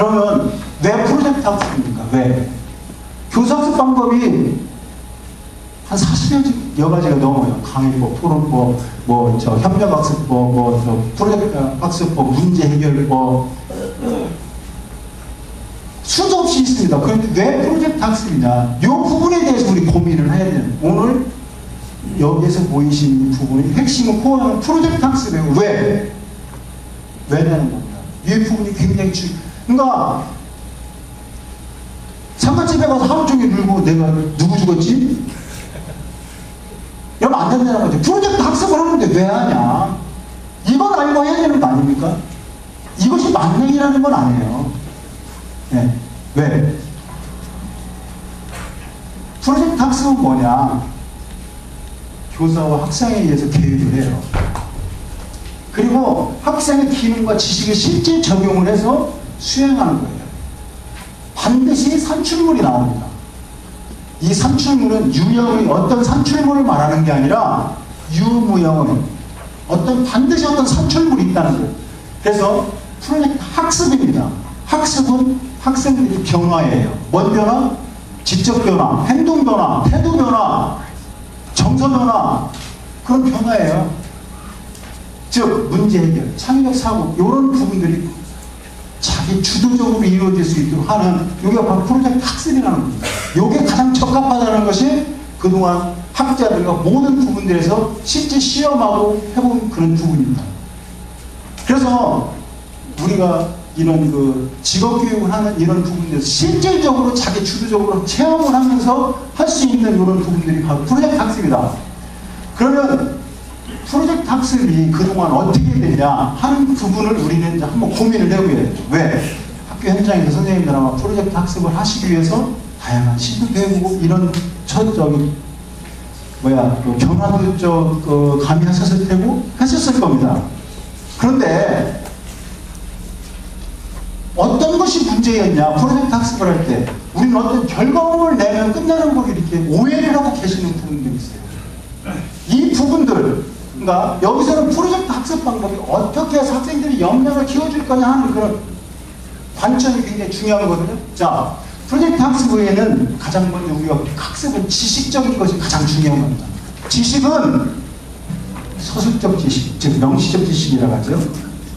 그러면 왜 프로젝트 학습입니까? 왜? 교사학습 방법이 한 40여 가지가 넘어요. 강의법, 토론법, 뭐, 저, 협력학습법, 뭐, 저, 프로젝트 학습법, 문제 해결법. 수도 없이 있습니다. 그런데 왜 프로젝트 학습이냐? 이 부분에 대해서 우리 고민을 해야 돼요. 오늘 여기에서 보이신 부분이 핵심은 코어는 프로젝트 학습이에요. 왜? 왜냐는 겁니다. 이 부분이 굉장히 중, 그러니까 상가집에 가서 하루 종일 놀고 내가 누구 죽었지? 이러면 안 된다는 거죠. 프로젝트 학습을 하는데 왜 하냐? 이건 알고 해야 되는 거 아닙니까? 이것이 만능이라는 건 아니에요. 네. 왜? 프로젝트 학습은 뭐냐? 교사와 학생에 의해서 교육을 해요. 그리고 학생의 기능과 지식을 실제 적용을 해서 수행하는 거예요. 반드시 산출물이 나옵니다. 이 산출물은 유형의 어떤 산출물을 말하는 게 아니라 유무형의 어떤 반드시 어떤 산출물이 있다는 거예요. 그래서 프로젝트 학습입니다. 학습은 학생들이 변화예요. 뭔 변화? 지적 변화, 행동 변화, 태도 변화, 정서 변화 그런 변화예요. 즉 문제 해결, 창의력 사고 이런 부분들이 자기 주도적으로 이루어질 수 있도록 하는 이게 바로 프로젝트 학습이라는 겁니다. 이게 가장 적합하다는 것이 그동안 학자들과 모든 부분들에서 실제 시험하고 해본 그런 부분입니다. 그래서 우리가 이런 그 직업 교육을 하는 이런 부분에서 실질적으로 자기 주도적으로 체험을 하면서 할 수 있는 이런 부분들이 바로 프로젝트 학습이다. 그러면 프로젝트 학습이 그동안 어떻게 되냐 하는 부분을 우리는 이제 한번 고민을 해보야 돼요. 왜? 학교 현장에서 선생님들하고 프로젝트 학습을 하시기 위해서 다양한 시도 배우고 이런 첫 저기 뭐야 그 변화도 저그 감이하셨을 테고 하셨을 겁니다. 그런데 어떤 것이 문제였냐 프로젝트 학습을 할 때 우리는 어떤 결과물을 내면 끝나는 걸 이렇게 오해를 하고 계시는 분들이 있어요. 이 부분들 그러니까 여기서는 프로젝트 학습 방법이 어떻게 해서 학생들이 역량을 키워줄 거냐 하는 그런 관점이 굉장히 중요하거든요. 자, 프로젝트 학습 외에는 가장 먼저 우리가 학습은 지식적인 것이 가장 중요한 겁니다. 지식은 서술적 지식, 즉 명시적 지식이라고 하죠.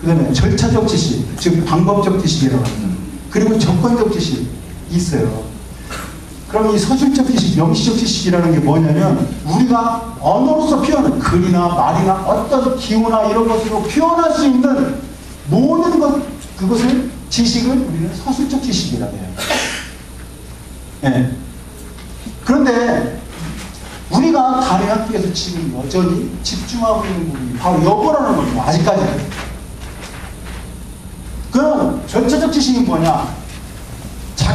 그 다음에 절차적 지식, 즉 방법적 지식이라고 합니다. 그리고 조건적 지식이 있어요. 그럼 이 서술적 지식, 명시적 지식이라는 게 뭐냐면 우리가 언어로서 표현은 글이나 말이나 어떤 기호나 이런 것으로 표현할 수 있는 모든 것 그것을 지식을 우리는 서술적 지식이라고 해요. 네. 그런데 우리가 다른 학교에서 지금 여전히 집중하고 있는 부분이 바로 여거라는 겁니다. 아직까지는. 그럼 절차적 지식이 뭐냐?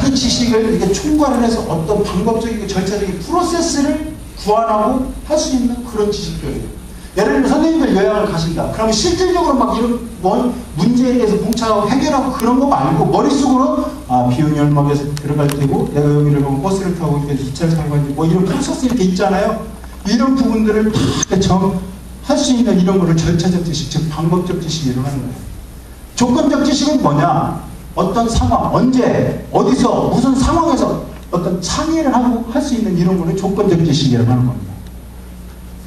자기 지식을 이렇게 총괄을 해서 어떤 방법적이고 절차적인 프로세스를 구안하고 할 수 있는 그런 지식들이에요. 예를 들면 선생님들 여행을 가신다. 그러면 실질적으로 막 이런 뭐 문제에 대해서 봉착하고 해결하고 그런 거 말고 머릿속으로 아 비용이 얼마에 들어갈 테고 내가 여기를 보면 버스를 타고 이렇게 기차를 타고 가는지 뭐 이런 프로세스 이렇게 있잖아요. 이런 부분들을 다정할 수 있는 이런 거를 절차적 지식, 즉 방법적 지식이라고 하는 거예요. 조건적 지식은 뭐냐? 어떤 상황, 언제, 어디서, 무슨 상황에서 어떤 창의를 하고 할 수 있는 이런 거를 조건적 지식이라고 하는 겁니다.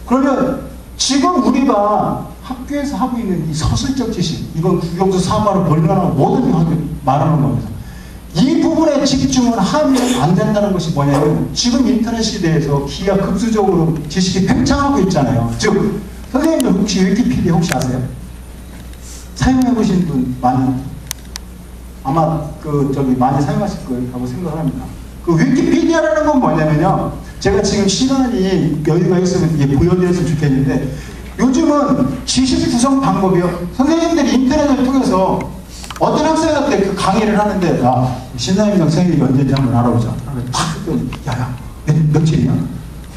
그러면 지금 우리가 학교에서 하고 있는 이 서술적 지식, 이건 국영수 사마로 벌려나고 모든 학교 말하는 겁니다. 이 부분에 집중을 하면 안 된다는 것이 뭐냐면 지금 인터넷 시대에서 기하 급수적으로 지식이 팽창하고 있잖아요. 즉, 선생님들 혹시 위키피디아 혹시 아세요? 사용해 보신 분 많이 아마 그 저기 많이 사용하실 거라고 생각을 합니다. 그 위키피디아라는 건 뭐냐면요. 제가 지금 시간이 여유가 있으면 이게 보여드렸으면 좋겠는데 요즘은 지식 구성 방법이요. 선생님들이 인터넷을 통해서 어떤 학생한테 그 강의를 하는데 아 신사임당 생일이 언제인지 한번 알아보자. 탁 야야 몇, 며칠이냐?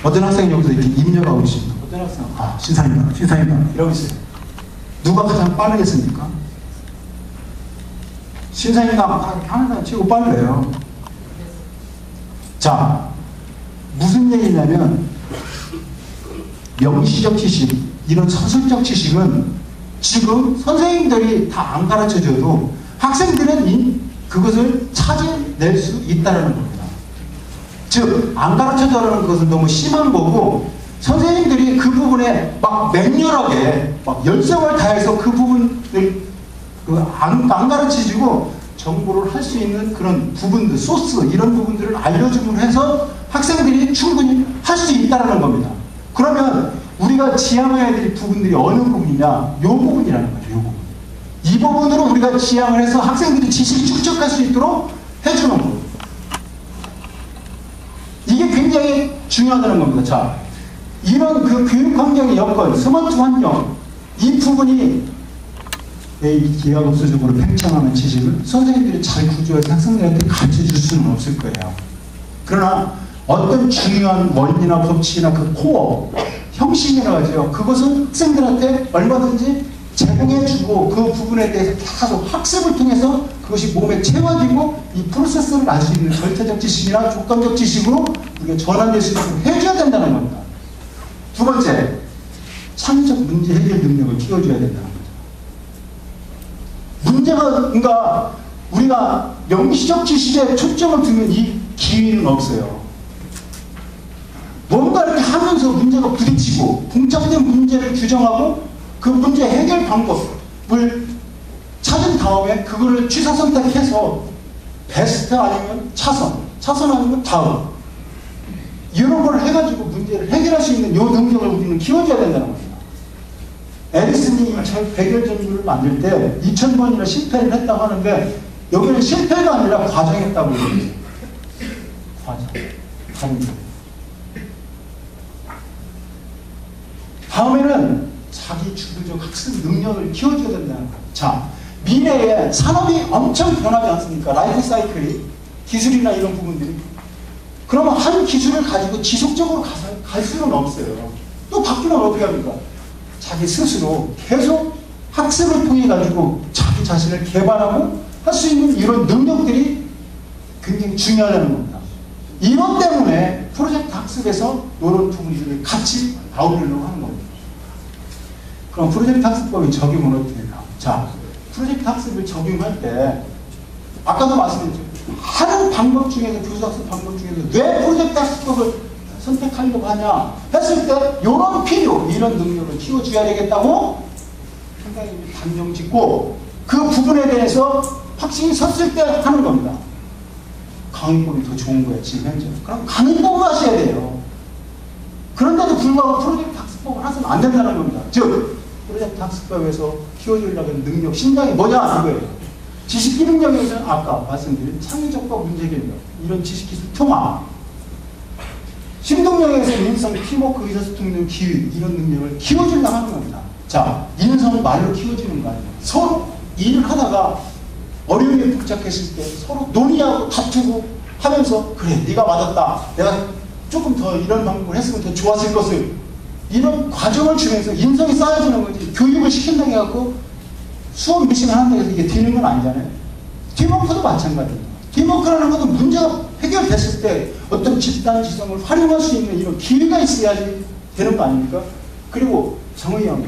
어떤 학생이 여기서 이렇게 입력하고 있습니다. 어떤 학생 아 신사임당 신사임당 이러고 있어요. 누가 가장 빠르겠습니까? 신사임당 하는 사람 최고 빨라요. 자, 무슨 얘기냐면 명시적 지식, 이런 서술적 지식은 지금 선생님들이 다 안 가르쳐줘도 학생들은 이 그것을 찾아낼 수 있다는 겁니다. 즉, 안 가르쳐달라는 것은 너무 심한 거고, 선생님들이 그 부분에 막 맹렬하게, 막 열정을 다해서 그 부분을 그 안, 안 가르치시고 정보를 할 수 있는 그런 부분들, 소스, 이런 부분들을 알려줌으로 해서 학생들이 충분히 할 수 있다는 겁니다. 그러면 우리가 지향해야 될 부분들이 어느 부분이냐? 요 부분이라는 거죠, 요 부분. 이 부분으로 우리가 지향을 해서 학생들이 지식을 축적할 수 있도록 해주는 거예요. 이게 굉장히 중요하다는 겁니다. 자, 이런 그 교육 환경의 여건, 스마트 환경, 이 부분이 이 기하급수적으로 팽창하는 지식을 선생님들이 잘 구조해서 학생들한테 가르쳐 줄 수는 없을 거예요. 그러나 어떤 중요한 원리나 법칙이나 그 코어, 형식이라고 하죠. 그것은 학생들한테 얼마든지 제공해주고 그 부분에 대해서 계속 학습을 통해서 그것이 몸에 채워지고 이 프로세스를 알 수 있는 절차적 지식이나 조건적 지식으로 우리가 전환될 수 있도록 해줘야 된다는 겁니다. 두 번째, 창의적 문제 해결 능력을 키워줘야 된다 문제가, 그러니까 우리가 명시적 지식에 초점을 두면 이 기회는 없어요. 뭔가 이렇게 하면서 문제가 부딪히고 봉착된 문제를 규정하고 그 문제 해결 방법을 찾은 다음에 그거를 취사 선택해서 베스트 아니면 차선, 차선 아니면 다음 이런 걸 해가지고 문제를 해결할 수 있는 요 능력을 우리는 키워줘야 된다는 겁니다. 에디슨이 100열 전구를 만들 때 2000번이나 실패를 했다고 하는데 여기는 실패가 아니라 과정했다고 얘기해요. 과정. 과정. 다음에는 자기 주도적 학습 능력을 키워줘야 된다는 거예요. 자, 미래에 산업이 엄청 변하지 않습니까? 라이프 사이클이 기술이나 이런 부분들이 그러면 한 기술을 가지고 지속적으로 가, 갈 수는 없어요. 또 바뀌면 어떻게 합니까? 자기 스스로 계속 학습을 통해 가지고 자기 자신을 개발하고 할 수 있는 이런 능력들이 굉장히 중요하다는 겁니다. 이것 때문에 프로젝트 학습에서 이런 부분들을 같이 아우르려고 하는 겁니다. 그럼 프로젝트 학습법의 적용은 어떻게 되나? 자, 프로젝트 학습을 적용할 때 아까도 말씀드렸죠. 하는 방법 중에서 교수 학습 방법 중에서 왜 프로젝트 학습법을 선택하려고 하냐 했을 때 이런 필요, 이런 능력을 키워줘야 되겠다고 상당히 단정 짓고 그 부분에 대해서 확신이 섰을 때 하는 겁니다. 강의법이 더 좋은 거예요, 지금 현재. 그럼 강의법을 하셔야 돼요. 그런데도 불구하고 프로젝트 학습법을 하시면 안 된다는 겁니다. 즉, 프로젝트 학습법에서 키워주려고 하는 능력, 신장이 뭐냐, 이거예요. 지식 기능력에서는 아까 말씀드린 창의적과 문제개력, 이런 지식 기술 통합, 심동력에서 인성, 팀워크, 의사소통, 기획, 이런 능력을 키워주려고 하는 겁니다. 자, 인성을 말로 키워주는 거 아니에요. 서로 일을 하다가 어려움에 복잡했을 때 서로 논의하고 다투고 하면서 그래 네가 맞았다. 내가 조금 더 이런 방법을 했으면 더 좋았을 것을. 이런 과정을 주면서 인성이 쌓여지는 거지. 교육을 시킨다고 해갖고 수업 미싱을 한다고 해서 이게 되는 건 아니잖아요. 팀워크도 마찬가지입니다 팀워크라는 것은 문제가 해결됐을 때 어떤 집단 지성을 활용할 수 있는 이런 기회가 있어야지 되는 거 아닙니까? 그리고 정의형,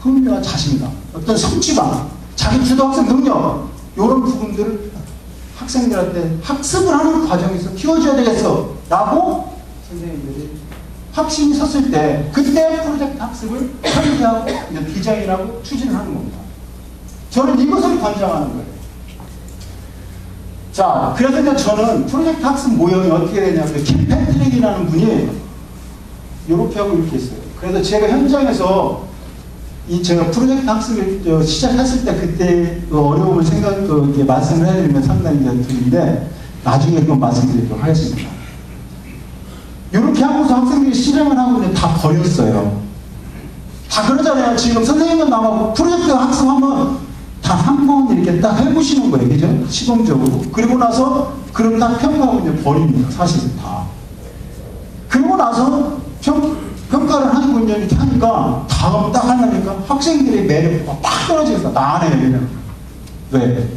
흥미와 자신감, 어떤 성취감, 자기 주도 학습 능력 이런 부분들을 학생들한테 학습을 하는 과정에서 키워줘야 되겠어 라고 선생님들이 확신이 섰을 때 그때 프로젝트 학습을 설계하고 디자인하고 추진을 하는 겁니다. 저는 이것을 관장하는 거예요. 자, 그래서 이제 저는 프로젝트 학습 모형이 어떻게 되냐면 킴 패트릭이라는 분이 이렇게 하고 이렇게 있어요. 그래서 제가 현장에서 이 제가 프로젝트 학습을 시작했을 때 그때 그 어려움을 생각, 그 말씀을 해드리면 상당히 드는데 나중에 그 말씀드리도록 하겠습니다. 이렇게 하고서 학생들이 실행을 하고 이제 다 버렸어요. 다 그러잖아요. 지금 선생님은 나와 프로젝트 학습하면 번 이렇게 딱 해보시는 거예요. 그죠? 시범적으로. 그리고 나서 그럼 딱 평가하고 이제 버립니다. 사실은 다. 그리고 나서 평, 평가를 하는 분이 이렇게 하니까 다음 딱 하려니까 학생들의 매력이 팍 나안 해요. 그냥. 왜?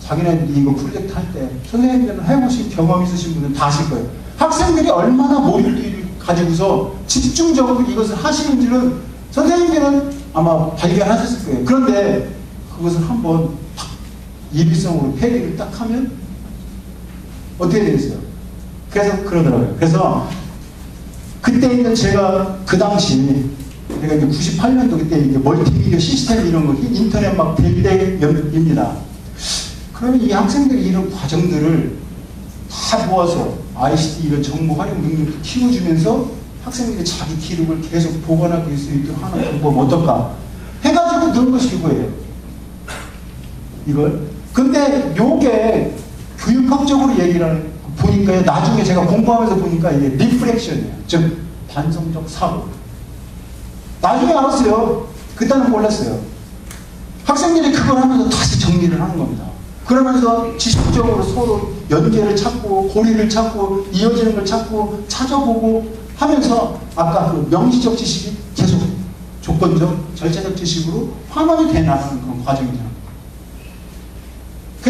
자기네 이거 프로젝트 할 때 선생님들은 해보신 경험 있으신 분은 다 아실 거예요. 학생들이 얼마나 몰입도를 가지고서 집중적으로 이것을 하시는지는 선생님들은 아마 발견하셨을 거예요. 그런데 그것을 한번 예비성으로 폐기를 딱 하면 어떻게 되겠어요? 그래서 그러더라고요. 그래서 그때 있는 제가 그 당시 제가 이제 98년도 그때 이제 멀티미디어 시스템 이런 거 인터넷 막 대비대입니다. 그러면 이 학생들이 이런 과정들을 다 모아서 ICT 이런 정보 활용 능력을 키워주면서 학생들이 자기 기록을 계속 있을 수 있도록 하는 방법 어떨까? 해가지고 넣은 것이 이거예요. 이걸. 근데 요게 교육학적으로 얘기를 하는, 보니까요, 나중에 제가 공부하면서 보니까 이게 리프렉션이에요. 즉, 반성적 사고. 나중에 알았어요. 그때는 몰랐어요. 학생들이 그걸 하면서 다시 정리를 하는 겁니다. 그러면서 지식적으로 서로 연계를 찾고 고리를 찾고 이어지는 걸 찾고 찾아보고 하면서 아까 그 명시적 지식이 계속 조건적 절차적 지식으로 환원이 돼 나가는 그런 과정이죠.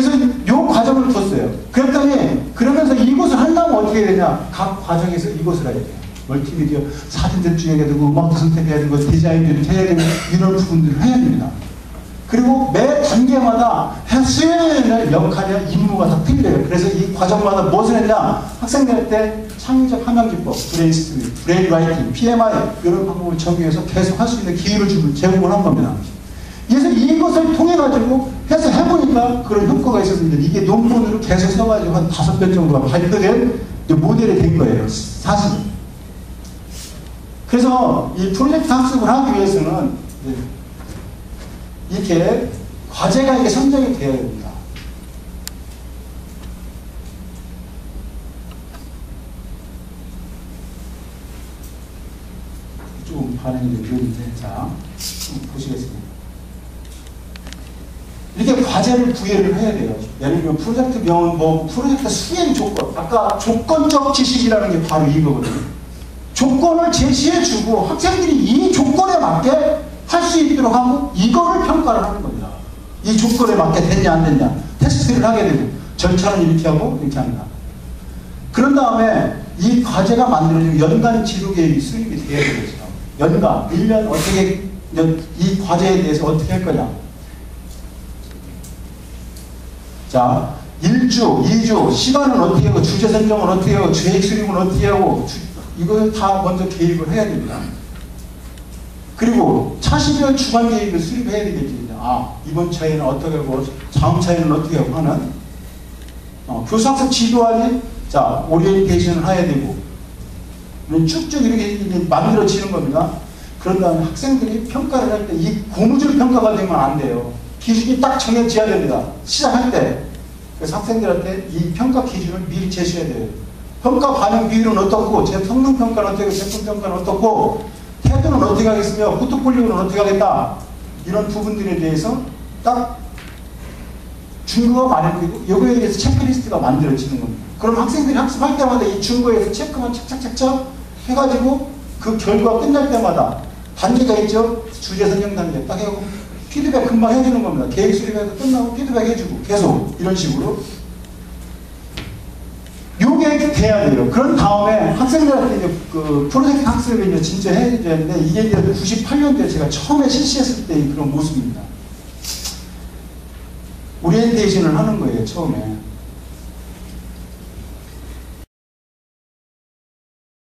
그래서 이 과정을 뒀어요. 그랬더니 그러면서 이것을 한다면 어떻게 해야 되냐? 각 과정에서 이것을 해야 돼요. 멀티미디어 사진 제출해야 되고 음악도 선택해야 되고 디자인도 해야 되고 이런 부분들을 해야 됩니다. 그리고 매 단계마다 수행하는 역할이나 임무가 다 틀려요. 그래서 이 과정마다 무엇을 했냐? 학생들한테 창의적 함양 기법, 브레인스토밍, 브레인 라이팅, PMI 이런 방법을 적용해서 계속 할 수 있는 기회를 주고 제공을 한 겁니다. 그래서 이것을 통해 가지고 해서 해보니까 그런 효과가 있었습니다. 이게 논문으로 계속 써가지고 한 다섯 편 정도가 발표된 모델이 된 거예요. 사실. 그래서 이 프로젝트 학습을 하기 위해서는 이렇게 과제가 이렇게 선정이 되어야 됩니다. 좀 반응이 되는데 자 보시겠습니다. 이렇게 과제를 구애를 해야 돼요. 예를 들면 프로젝트 명은 뭐 프로젝트 수행 조건 아까 조건적 지식이라는 게 바로 이거거든요. 조건을 제시해주고 학생들이 이 조건에 맞게 할 수 있도록 하고 이거를 평가를 하는 겁니다. 이 조건에 맞게 됐냐 안 됐냐 테스트를 하게 되고 절차는 이렇게 하고 이렇게 합니다. 그런 다음에 이 과제가 만들어지고 연간 지도 계획이 수립이 돼야 되겠죠. 연간 1년 어떻게 이 과제에 대해서 어떻게 할 거냐. 자, 1주, 2주, 시간은 어떻게 하고, 주제 선정은 어떻게 하고, 계획 수립은 어떻게 하고, 이걸 다 먼저 계획을 해야 됩니다. 그리고 차시별 주간 계획을 수립해야 되겠지. 아, 이번 차에는 어떻게 하고, 다음 차에는 어떻게 하고 하는. 어, 교사학습 지도안에, 자, 오리엔테이션을 해야 되고, 쭉쭉 이렇게 만들어지는 겁니다. 그런 다음에 학생들이 평가를 할 때 이 고무줄 평가가 되면 안 돼요. 기준이 딱 정해져야 됩니다. 시작할 때. 그래서 학생들한테 이 평가 기준을 미리 제시해야 돼요. 평가 반영 비율은 어떻고, 제 성능 평가는 어떻고, 제품 평가는 어떻고, 태도는 어떻게 하겠으며, 포트폴리오는 어떻게 하겠다. 이런 부분들에 대해서 딱 준거가 마련되고, 여기에 대해서 체크리스트가 만들어지는 겁니다. 그럼 학생들이 학습할 때마다 이 준거에서 체크만 착착착착 해가지고 그 결과 끝날 때마다 단계가 있죠? 주제 선정 단계 딱 해고 피드백 금방 해주는 겁니다. 계획 수립해서 끝나고 피드백 해주고 계속 이런 식으로 요게 돼야 돼요. 그런 다음에 학생들한테 이제 그 프로젝트 학습을 이제 진짜 해야 되는데 이게 이제 98년도에 제가 처음에 실시했을 때 그런 모습입니다. 오리엔테이션을 하는 거예요, 처음에.